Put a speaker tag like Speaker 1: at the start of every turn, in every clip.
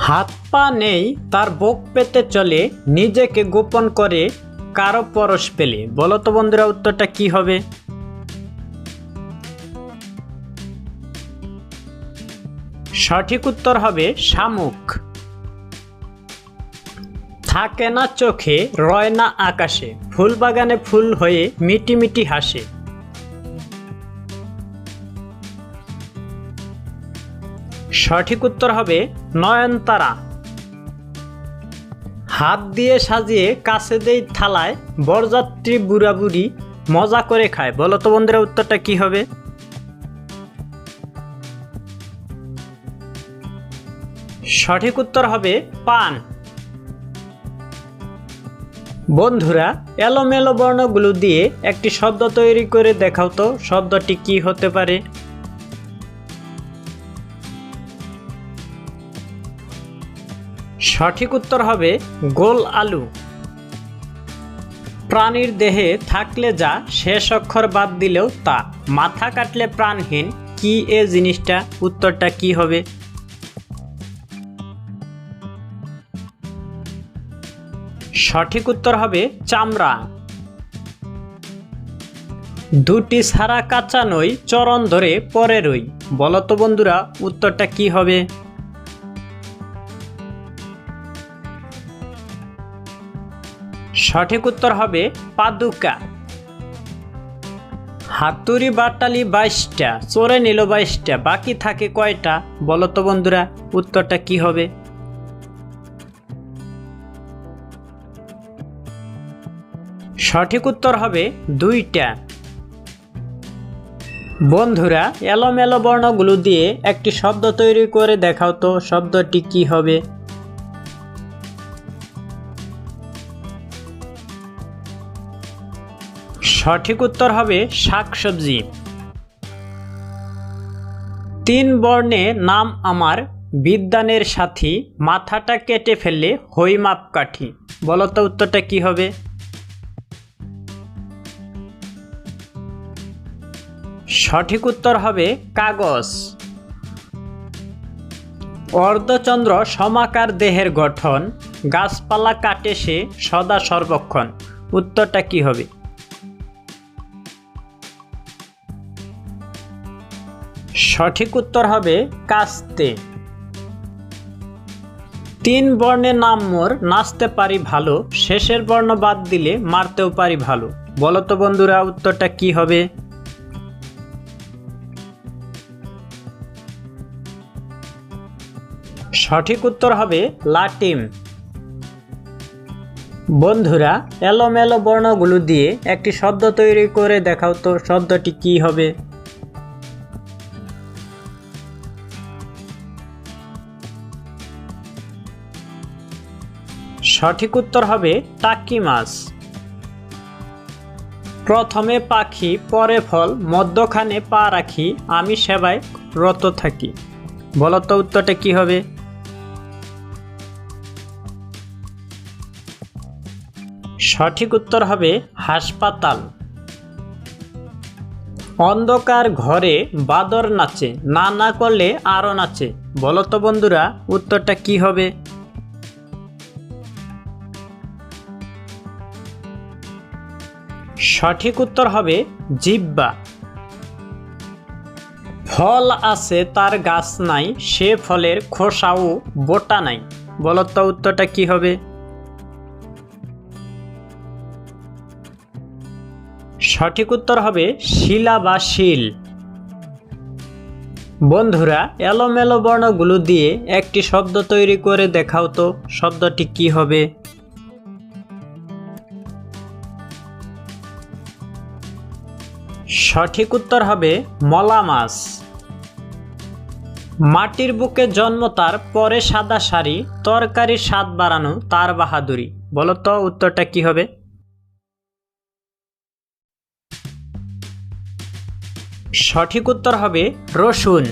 Speaker 1: হাত পা নেই, তার বুক পেতে চলে, নিজেকে গোপন করে কারও পরশ পেলে। বলো তো বন্ধুরা, উত্তরটা কি হবে? সঠিক উত্তর হবে শামুক। থাকে না চোখে, রয় না আকাশে। ফুল বাগানে ফুল হয়ে মিটি মিটি হাসে। সঠিক উত্তর হবে নয়নতারা। হাত দিয়ে সাজিয়ে কাছে দেই থালায় বরযাত্রী বুড়া বুড়ি মজা করে খায়। বলো তো বন্ধুরা, উত্তরটা কি হবে? সঠিক উত্তর হবে পান। বন্ধুরা, এলোমেলো বর্ণগুলো দিয়ে একটি শব্দ তৈরি করে দেখাও তো, শব্দটি কি হতে পারে? সঠিক উত্তর হবে গোল আলু। প্রাণীর দেহে থাকলে যা, শেষ অক্ষর বাদ দিলেও তা। মাথা কাটলে প্রাণহীন, কি এ জিনিসটা? উত্তরটা কি হবে? সঠিক উত্তর হবে চামড়া। দুটি সারা কাঁচা নই, চরণ ধরে পরে রই। বলতো বন্ধুরা, উত্তরটা কি হবে? সঠিক উত্তর হবে পাদুকা। হাতুড়ি বাটালি বাইশটা, চোরে নিল বাইশটা, বাকি থাকে কয়টা? বলো তো বন্ধুরা, উত্তরটা কি হবে? সঠিক উত্তর হবে দুইটা। বন্ধুরা, এলোমেলো বর্ণগুলো দিয়ে একটি শব্দ তৈরি করে দেখাও তো শব্দটি কি হবে। সঠিক উত্তর হবে শাকসবজি। তিন বর্ণে নাম আমার বিদ্যানের সাথী, মাথাটা কেটে ফেললে হই মাপ কাঠি বলো তো উত্তরটা কি হবে? সঠিক উত্তর হবে কাগজ। অর্ধচন্দ্র সমাকার দেহের গঠন, গাছপালা কাটে সে সদা সর্বক্ষণ। উত্তরটা কি হবে? সঠিক উত্তর হবে কাস্তে। তিন বর্ণের নাম মোর, নাচতে পারি ভালো, শেষের বর্ণ বাদ দিলে মারতেও পারি ভালো। বলো তো বন্ধুরা, উত্তরটা কি হবে? সঠিক উত্তর হবে লাটিম। বন্ধুরা, এলোমেলো বর্ণগুলো দিয়ে একটি শব্দ তৈরি করে দেখাও তো শব্দটি কি হবে। সঠিক উত্তর হবে টাকি মাছ। প্রথমে পাখি, পরে ফল, মধ্যখানে পা রাখি, আমি সেবায় রত থাকি। বলো তো উত্তরটা কি হবে? সঠিক উত্তর হবে হাসপাতাল। অন্ধকার ঘরে বাদর নাচে, না না করলে আরও নাচে। বলো তো বন্ধুরা, উত্তরটা কি হবে? সঠিক উত্তর হবে জিব্বা। ফল আছে, তার গাছ নাই, সে ফলের খোসাও বোটা নাই। বলত উত্তরটা কি হবে? সঠিক উত্তর হবে শিলা বা শিল। বন্ধুরা, এলোমেলো বর্ণগুলো দিয়ে একটি শব্দ তৈরি করে দেখাও তো শব্দটি কি হবে? সঠিক উত্তর হবে মলা মাছ। মাটির বুকে জন্ম তার, পরে সাদা শাড়ি, তরকারি স্বাদ বাড়ানো তার বাহাদুরি। বলো তো উত্তরটা কি হবে? সঠিক উত্তর হবে রসুন।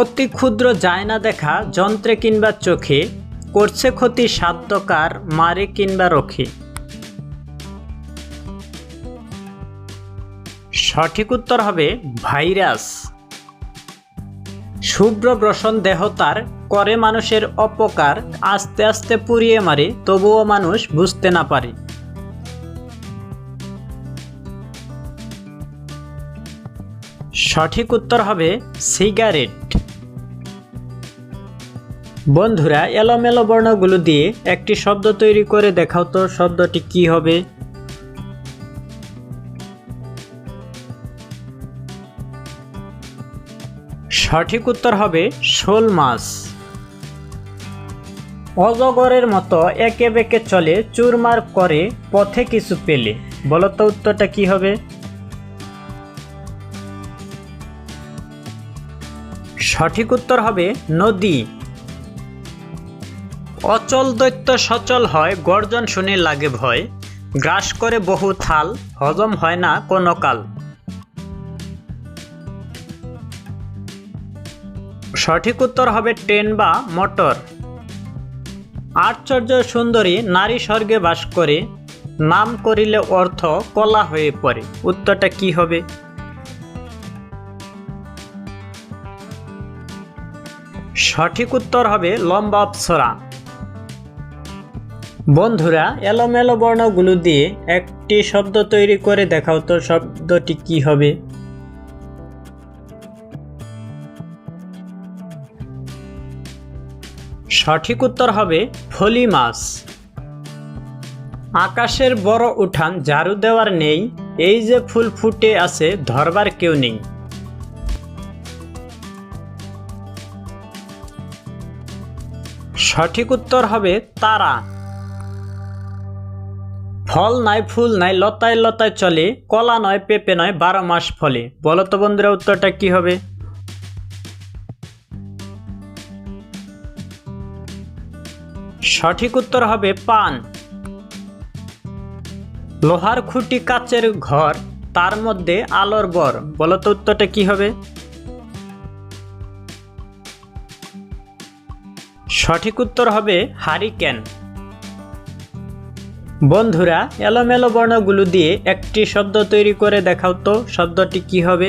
Speaker 1: অতি ক্ষুদ্র যায় না দেখা, যন্ত্রে কিংবা চোখে, করছে ক্ষতি সাধ্যকার, মারে কিংবা রক্ষে সঠিক উত্তর হবে ভাইরাস। শুভ্র ব্রসন দেহ তার করে মানুষের অপকার আস্তে আস্তে পুড়িয়ে মারে, তবুও মানুষ বুঝতে না পারে। সঠিক উত্তর হবে সিগারেট। বন্ধুরা, এলোমেলো বর্ণগুলো দিয়ে একটি শব্দ তৈরি করে দেখাও তো শব্দটি কি হবে। সঠিক উত্তর হবে শোল মাছ। অজগরের মতো একে বেঁকে চলে চুরমার করে পথে কিছু পেলে। বলতো উত্তরটা কি হবে? সঠিক উত্তর হবে নদী। অচল দৈত্য সচল হয়, গর্জন শুনে লাগে ভয়। গ্রাস করে বহু থাল, হজম হয় না কোনো কাল। সঠিক উত্তর হবে ট্রেন বা মোটর। আশ্চর্য সুন্দরী নারী স্বর্গে বাস করে, নাম করিলে অর্থ কলা হয়ে পড়ে। উত্তরটা কি হবে? সঠিক উত্তর হবে লম্বা অপ্সরা। বন্ধুরা, এলোমেলো বর্ণগুলো দিয়ে একটি শব্দ তৈরি করে দেখাও তো শব্দটি কি হবে? সঠিক উত্তর হবে ফলি মাছ। আকাশের বড় উঠান ঝাড়ু দেওয়ার নেই, এই যে ফুল ফুটে আছে, ধরবার কেউ নেই। সঠিক উত্তর হবে তারা। ফল নাই, ফুল নাই, লতায় লতায় চলে, কলা নয়, পেঁপে নয়, বারো মাস ফলে। বলো তো বন্ধুরা, উত্তরটা কি হবে? সঠিক উত্তর হবে পান। লোহার খুঁটি কাচের ঘর, তার মধ্যে আলোর বর। বলো তো উত্তরটা কি হবে? সঠিক উত্তর হবে হারিকেন। বন্ধুরা, এলোমেলো বর্ণগুলো দিয়ে একটি শব্দ তৈরি করে দেখাও তো শব্দটি কি হবে?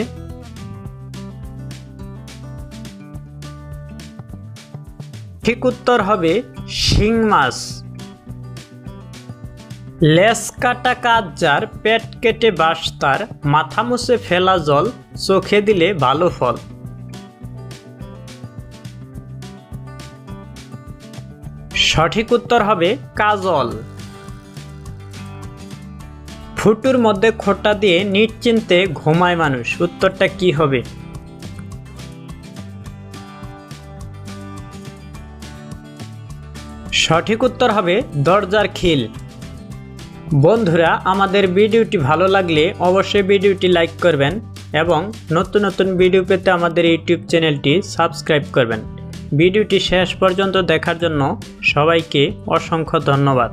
Speaker 1: ঠিক উত্তর হবে শিং মাছ। লেস কাটা কাজ যার, পেট কেটে বাস তার, মাথা মুছে ফেলা জল, চোখে দিলে ভালো ফল। সঠিক উত্তর হবে কাজল। ফুটুর মধ্যে খোটা দিয়ে নিশ্চিন্তে ঘুমায় মানুষ, উত্তরটা কি হবে? সঠিক উত্তর হবে দরজার খিল। বন্ধুরা, আমাদের ভিডিওটি ভালো লাগলে অবশ্যই ভিডিওটি লাইক করবেন এবং নতুন নতুন ভিডিও পেতে আমাদের ইউটিউব চ্যানেলটি সাবস্ক্রাইব করবেন। ভিডিওটি শেষ পর্যন্ত দেখার জন্য সবাইকে অসংখ্য ধন্যবাদ।